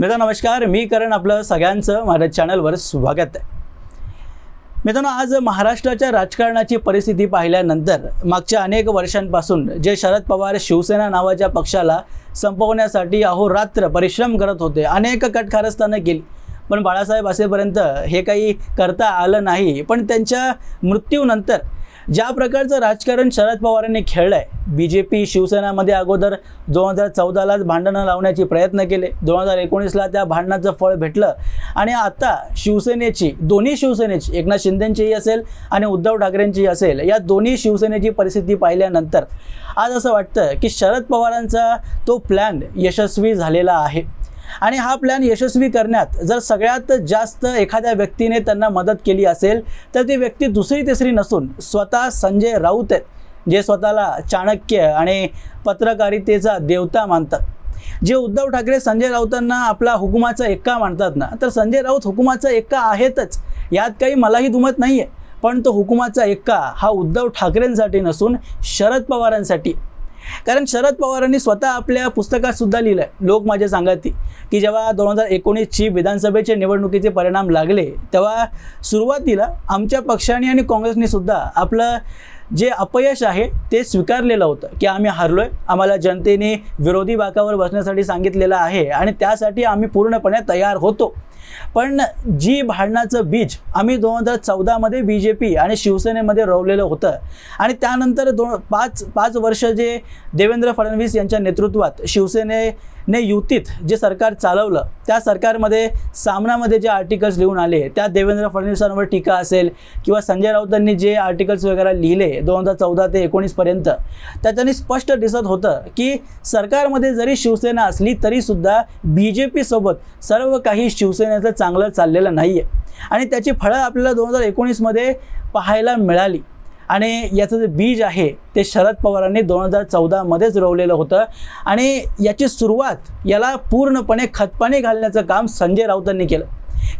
मित्रांनो नमस्कार. मी करण आपलं सगळ्यांचं माझ्या चॅनलवर स्वागत आहे. मित्रांनो आज महाराष्ट्राच्या राजकारणाची परिस्थिती पाहिल्यानंतर मागच्या अनेक वर्षांपासून जे शरद पवार शिवसेना नावाच्या पक्षाला संपवण्यासाठी अहोरात्र परिश्रम करत होते अनेक कटकारस्थानं केली. पण बाळासाहेब असेपर्यंत हे काही करता आलं नाही. पण त्यांच्या मृत्यूनंतर ज्या प्रकारचं राजकारण शरद पवारांनी खेळलं आहे बी जे पी शिवसेनामध्ये अगोदर दोन हजार चौदालाच भांडणं लावण्याचे प्रयत्न केले दोन हजार एकोणीसला त्या भांडणाचं फळ भेटलं. आणि आता शिवसेनेची दोन्ही शिवसेनेची एकनाथ शिंदेंचीही असेल आणि उद्धव ठाकरेंचीही असेल या दोन्ही शिवसेनेची परिस्थिती पाहिल्यानंतर आज असं वाटतं की शरद पवारांचा तो प्लॅन यशस्वी झालेला आहे. आणि हा प्लॅन यशस्वी करण्यात जर सगळ्यात जास्त एखाद्या व्यक्तीने त्यांना मदत केली असेल तर ती व्यक्ती दुसरी तिसरी नसून स्वतः संजय राऊत आहेत जे स्वतःला चाणक्य आणि पत्रकारितेचा देवता मानतात. जे उद्धव ठाकरे संजय राऊतांना आपला हुकुमाचा एक्का मानतात ना तर संजय राऊत हुकुमाचा एक्का आहेतच यात काही मलाही दुमत नाही आहे पण तो हुकुमाचा एक्का हा उद्धव ठाकरेंसाठी नसून शरद पवारांसाठी. कारण शरद पवारांनी स्वतः आपल्या पुस्तकात सुद्धा लिहिलं आहे लोक माझे सांगाती की जेव्हा दोन हजार एकोणीसची विधानसभेचे निवडणुकीचे परिणाम लागले तेव्हा सुरुवातीला आमच्या पक्षाने आणि काँग्रेसने सुद्धा आपलं जे अपयश आहे ते स्वीकारलेलं होतं की आम्ही हरलो आहे आम्हाला जनतेने विरोधी बाकावर बसण्यासाठी सांगितलेलं आहे आणि त्यासाठी आम्ही पूर्णपणे तयार होतो. पण जी भांडणाचं बीज आम्ही दोन हजार चौदामध्ये बी जे पी आणि शिवसेनेमध्ये रोवलेलं होतं. आणि त्यानंतर दोन पाच पाच वर्ष जे देवेंद्र फडणवीस यांच्या नेतृत्वात शिवसेने ने युतीत जे सरकार चालवलं त्या सरकारमध्ये सामनामध्ये जे आर्टिकल्स लिहून आले त्या देवेंद्र फडणवीसांवर टीका असेल किंवा संजय राऊतांनी जे आर्टिकल्स वगैरे लिहिले दोन हजार चौदा ते एकोणीसपर्यंत त्याच्यानी स्पष्ट दिसत होतं की सरकारमध्ये जरी शिवसेना असली तरीसुद्धा बी जे पीसोबत सर्व काही शिवसेनेचं चांगलं चाललेलं नाही आहे आणि त्याची फळं आपल्याला दोन हजार एकोणीसमध्ये पाहायला मिळाली. आणि याचं जे बीज आहे ते शरद पवारांनी दोन हजार चौदामध्येच रोवलेलं होतं. आणि याची सुरुवात याला पूर्णपणे खतपाणी घालण्याचं काम संजय राऊतांनी केलं.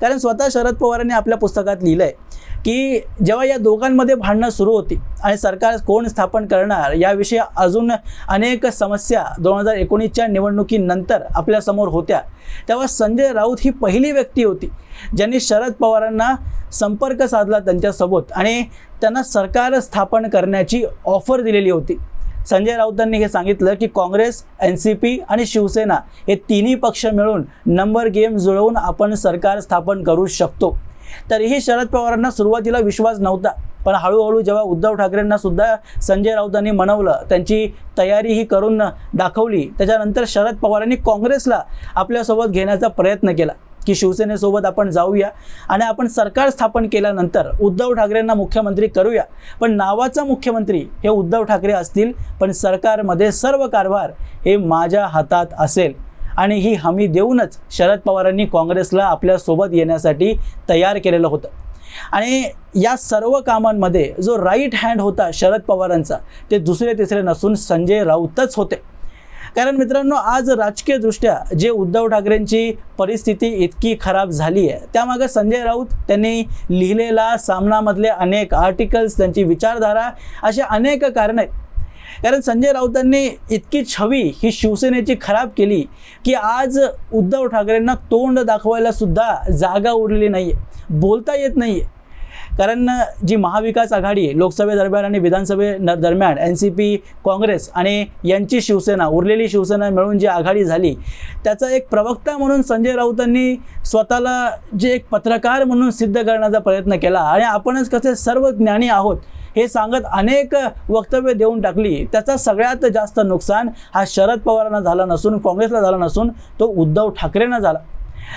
कारण स्वतः शरद पवारांनी आपल्या पुस्तकात लिहिलं आहे की जेव्हा या दोघांमध्ये भांडणं सुरू होती आणि सरकार कोण स्थापन करणार याविषयी अजून अनेक समस्या दोन हजार एकोणीसच्या निवडणुकीनंतर आपल्यासमोर होत्या. तेव्हा संजय राऊत ही पहिली व्यक्ती होती ज्यांनी शरद पवारांना संपर्क साधला त्यांच्यासोबत आणि त्यांना सरकार स्थापन करण्याची ऑफर दिलेली होती. संजय राऊतांनी हे सांगितलं की काँग्रेस एन सी पी आणि शिवसेना हे तिन्ही पक्ष मिळून नंबर गेम जुळवून आपण सरकार स्थापन करू शकतो. तरीही शरद पवारांना सुरुवातीला विश्वास नव्हता पण हळूहळू जेव्हा उद्धव ठाकरेंना सुद्धा संजय राऊतांनी मनवलं त्यांची तयारी ही करून दाखवली त्याच्यानंतर शरद पवारांनी काँग्रेसला आपल्यासोबत घेण्याचा प्रयत्न केला. की शिवसेनेसोबत आपण जाऊया आणि आपण सरकार स्थापन केल्यानंतर उद्धव ठाकरेंना मुख्यमंत्री करूया. पण नावाचा मुख्यमंत्री हे उद्धव ठाकरे असतील पण सरकारमध्ये सर्व कारभार हे माझ्या हातात असेल. आणि ही हमी देऊनच शरद पवारांनी काँग्रेसला आपल्यासोबत येण्यासाठी तयार केलेलं होतं. आणि या सर्व कामांमध्ये जो राईट हँड होता शरद पवारांचा ते दुसरे तिसरे नसून संजय राऊतच होते. कारण मित्रांनो आज राजकीयदृष्ट्या जे उद्धव ठाकरेंची परिस्थिती इतकी खराब झाली आहे त्यामागं संजय राऊत त्यांनी लिहिलेला सामनामधले अनेक आर्टिकल्स त्यांची विचारधारा अशा अनेक कारणं आहेत. कारण संजय राऊतांनी इतकी छवी ही शिवसेनेची खराब केली की आज उद्धव ठाकरेंना तोंड दाखवायला सुद्धा जागा उरलेली नाही आहे बोलता येत नाही आहे कारण जी महाविकास आघाडी आहे लोकसभेदरम्यान आणि विधानसभे दरम्यान एन सी पी काँग्रेस आणि यांची शिवसेना उरलेली शिवसेना मिळून जी आघाडी झाली त्याचा एक प्रवक्ता म्हणून संजय राऊतांनी स्वतःला जे एक पत्रकार म्हणून सिद्ध करण्याचा प्रयत्न केला. आणि आपणच कसे सर्व ज्ञानी आहोत हे सांगत अनेक वक्तव्य देऊन टाकली. त्याचा सगळ्यात जास्त नुकसान हा शरद पवारांना झाला नसून काँग्रेसला झाला नसून तो उद्धव ठाकरेंना झाला.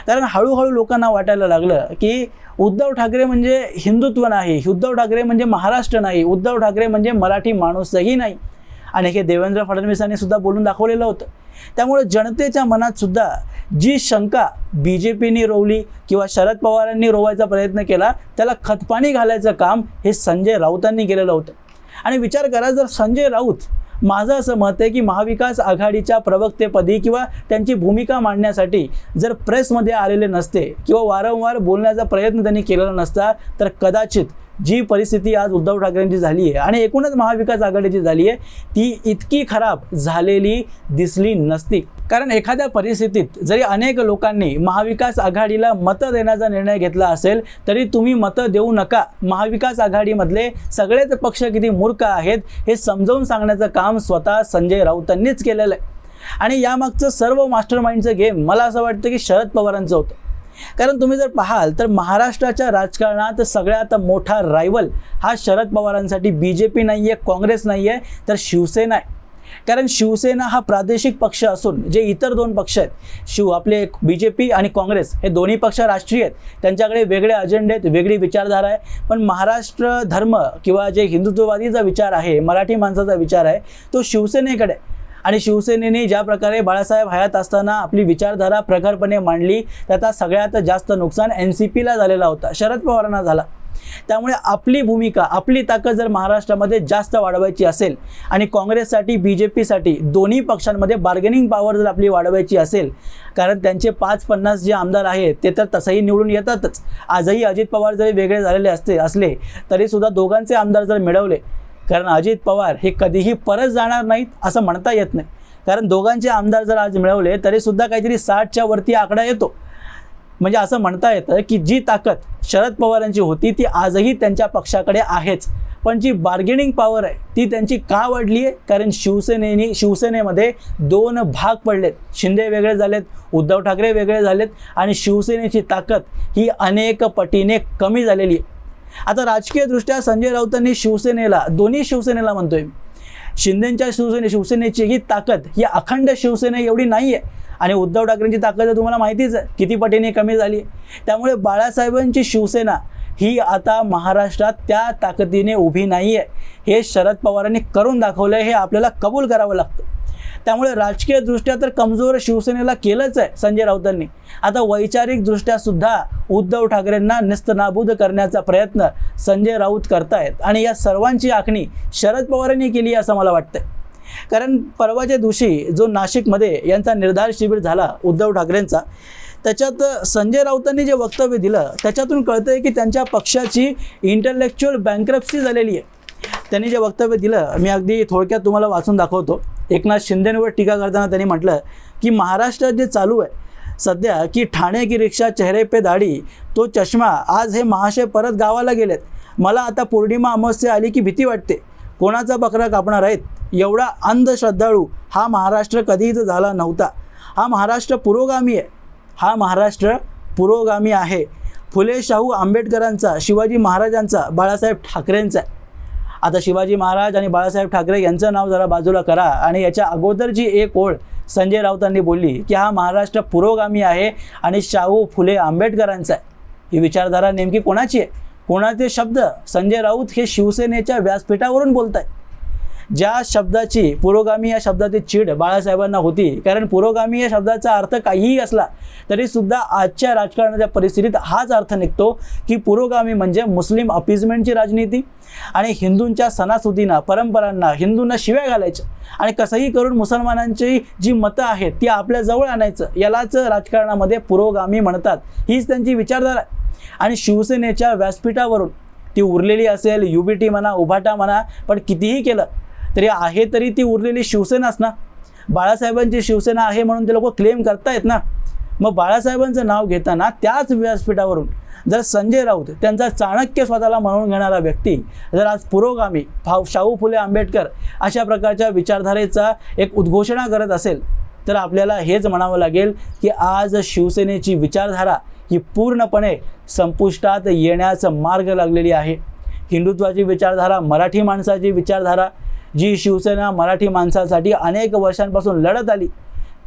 कारण हळूहळू लोकांना वाटायला लागलं की उद्धव ठाकरे म्हणजे हिंदुत्व नाही उद्धव ठाकरे म्हणजे महाराष्ट्र नाही उद्धव ठाकरे म्हणजे मराठी माणूसही नाही. आणि हे देवेंद्र फडणवीसांनी सुद्धा बोलून दाखवलेलं होतं. त्यामुळे जनतेच्या मनात सुद्धा जी शंका बी जे पीने रोवली किंवा शरद पवारांनी रोवायचा प्रयत्न केला त्याला खतपाणी घालायचं काम हे संजय राऊतांनी केलेलं होतं. आणि विचार करा जर संजय राऊत माझं असं मत आहे की महाविकास आघाडीच्या प्रवक्तेपदी किंवा त्यांची भूमिका मांडण्यासाठी जर प्रेसमध्ये आलेले नसते किंवा वारंवार बोलण्याचा प्रयत्न त्यांनी केलेला नसता तर कदाचित जी परिस्थिती आज उद्धव ठाकरेंची झाली आहे आणि एकूणच महाविकास आघाडीची झाली आहे ती इतकी खराब झालेली दिसली नसती. कारण एखाद्या परिस्थितीत जरी अनेक लोकांनी महाविकास आघाडीला मतं देण्याचा निर्णय घेतला असेल तरी तुम्ही मतं देऊ नका. महाविकास आघाडीमधले सगळेच पक्ष किती मूर्ख आहेत हे समजावून सांगण्याचं काम स्वतः संजय राऊतांनीच केलेलं आहे. आणि यामागचं सर्व मास्टर माइंडचं गेम मला असं वाटतं की शरद पवारांचं होतं. कारण तुम्ही जर पाहाल तर महाराष्ट्राच्या राजकारणात सगळ्यात मोठा रायवल हा शरद पवारांसाठी बी जे पी नाही आहे काँग्रेस नाही आहे तर शिवसेना आहे. कारण शिवसेना हा प्रादेशिक पक्ष असून जे इतर दोन पक्ष आहेत शिव आपले बी जे पी आणि काँग्रेस हे दोन्ही पक्ष राष्ट्रीय आहेत. त्यांच्याकडे वेगळे अजेंडे आहेत वेगळी विचारधारा आहे. पण महाराष्ट्र धर्म किंवा जे हिंदुत्ववादीचा विचार आहे मराठी माणसाचा विचार आहे तो शिवसेनेकडे आणि शिवसेनेने ज्या प्रकारे बाळासाहेब हयात असताना आपली विचारधारा प्रखरपणे मांडली त्याचा सगळ्यात जास्त नुकसान एन सी पीला झालेला होता. शरद पवारांना झाला. त्यामुळे आपली भूमिका आपली ताकद जर महाराष्ट्रामध्ये जास्त वाढवायची असेल आणि काँग्रेससाठी बी जे पीसाठी दोन्ही पक्षांमध्ये बार्गेनिंग पॉवर जर आपली वाढवायची असेल कारण त्यांचे पाच पन्नास जे आमदार आहेत ते तर तसंही निवडून येतातच. आजही अजित पवार जरी वेगळे झालेले असते असले तरीसुद्धा दोघांचे आमदार जर मिळवले कारण अजित पवार हे कधीही परत जाणार नाहीत असं म्हणता येत नाही. कारण दोघांचे आमदार जर आज मिळवले तरीसुद्धा काहीतरी साठच्या वरती आकडा येतो. म्हणजे असं म्हणता येतं की जी ताकद शरद पवारांची होती ती आजही त्यांच्या पक्षाकडे आहेच. पण जी बार्गेनिंग पॉवर आहे ती त्यांची का वाढली आहे कारण शिवसेनेने शिवसेनेमध्ये दोन भाग पडलेत. शिंदे वेगळे झालेत उद्धव ठाकरे वेगळे झालेत आणि शिवसेनेची ताकद ही अनेक पटीने कमी झालेली आहे. आता राजकीयदृष्ट्या संजय राऊतांनी शिवसेनेला दोन्ही शिवसेनेला म्हणतोय मी. शिंदेच्या शिवसेने शिवसेनेची ही ताकद ही अखंड शिवसेने एवढी नाही आहे आणि उद्धव ठाकरेंची ताकद तर तुम्हाला माहितीच आहे किती पटीने कमी झाली त्यामुळे बाळासाहेबांची शिवसेना ही आता महाराष्ट्रात त्या ताकदीने उभी नाही आहे. हे शरद पवारांनी करून दाखवलं आहे हे आपल्याला कबूल करावं लागतं. त्यामुळे राजकीयदृष्ट्या तर कमजोर शिवसेनेला केलंच आहे संजय राऊतांनी. आता वैचारिकदृष्ट्या सुद्धा उद्धव ठाकरेंना निस्तनाबूद करण्याचा प्रयत्न संजय राऊत करतायत. आणि या सर्वांची आखणी शरद पवारांनी केली असं मला वाटतं कारण परवाच्या दिवशी जो नाशिकमध्ये यांचा निर्धार शिबिर झाला उद्धव ठाकरेंचा त्याच्यात संजय राऊतांनी जे वक्तव्य दिलं त्याच्यातून कळतंय की त्यांच्या पक्षाची इंटलेक्च्युअल बँक्रप्सी झालेली आहे. त्यांनी जे वक्तव्य दिलं मी अगदी थोडक्यात तुम्हाला वाचून दाखवतो. एकनाथ शिंदेंवर टीका करताना त्यांनी म्हटलं की महाराष्ट्रात जे चालू आहे सध्या की ठाणे की रिक्षा चेहरे पे दाढी तो चष्मा आज हे महाशय परत गावाला गेलेत. मला आता पौर्णिमा अमावस्या आली की भीती वाटते. कोणाचा बकरा कापणार आहेत? एवढा अंधश्रद्धाळू हा महाराष्ट्र कधीच झाला नव्हता. हा महाराष्ट्र पुरोगामी आहे. हा महाराष्ट्र पुरोगामी आहे. फुले शाहू आंबेडकरांचा शिवाजी महाराजांचा बाळासाहेब ठाकरेंचा आहे. आता शिवाजी महाराज आणि बाळासाहेब ठाकरे यांचं नाव जरा बाजूला करा आणि याच्या अगोदरची एक ओळ संजय राऊतांनी बोलली की हा महाराष्ट्र पुरोगामी आहे आणि शाहू फुले आंबेडकरांचा आहे. ही विचारधारा नेमकी कोणाची आहे? कोणाचे शब्द संजय राऊत हे शिवसेनेच्या व्यासपीठावरून बोलत आहेत ज्या शब्दाची पुरोगामी या शब्दाची चीड बाळासाहेबांना होती कारण पुरोगामी या शब्दाचा अर्थ काहीही असला तरीसुद्धा आजच्या राजकारणाच्या परिस्थितीत हाच अर्थ निघतो की पुरोगामी म्हणजे मुस्लिम अपिजमेंटची राजनीती आणि हिंदूंच्या सणासुदींना परंपरांना हिंदूंना शिव्या घालायच्या. आणि कसंही करून मुसलमानांची जी मतं आहेत ती आपल्याजवळ आणायचं यालाच राजकारणामध्ये पुरोगामी म्हणतात. हीच त्यांची विचारधारा आहे. आणि शिवसेनेच्या व्यासपीठावरून ती उरलेली असेल यू बी टी म्हणा उभाटा म्हणा पण कितीही केलं तरी आहे तरी ती उरलेली शिवसेनाच ना. बाळासाहेबांची शिवसेना आहे म्हणून ते लोक क्लेम करतायत ना. मग बाळासाहेबांचं नाव घेताना त्याच व्यासपीठावरून जर संजय राऊत त्यांचा चाणक्य स्वतःला म्हणून घेणारा व्यक्ती जर आज पुरोगामी भाऊ शाहू फुले आंबेडकर अशा प्रकारच्या विचारधारेचा एक उद्घोषणा करत असेल तर आपल्याला हेच म्हणावं लागेल की आज शिवसेनेची विचारधारा ही पूर्णपणे संपुष्टात येण्याचा मार्ग लागलेली आहे. हिंदुत्वाची विचारधारा मराठी माणसाची विचारधारा जी शिवसेना मराठी माणसासाठी अनेक वर्षांपासून लढत आली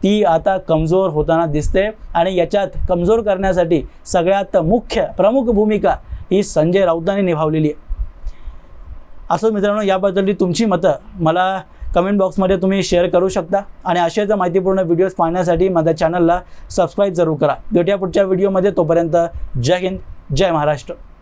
ती आता कमजोर होताना दिसते आणि याच्यात कमजोर करण्यासाठी सगळ्यात मुख्य प्रमुख भूमिका ही संजय राऊतांनी निभावलेली आहे. असं मित्रांनो याबद्दलची तुमची मतं मला कमेंट बॉक्समध्ये तुम्ही शेअर करू शकता. आणि अशाच माहितीपूर्ण व्हिडिओज पाहण्यासाठी माझ्या चॅनलला सबस्क्राईब जरूर करा. भेटूया पुढच्या व्हिडिओमध्ये तोपर्यंत जय हिंद जय महाराष्ट्र.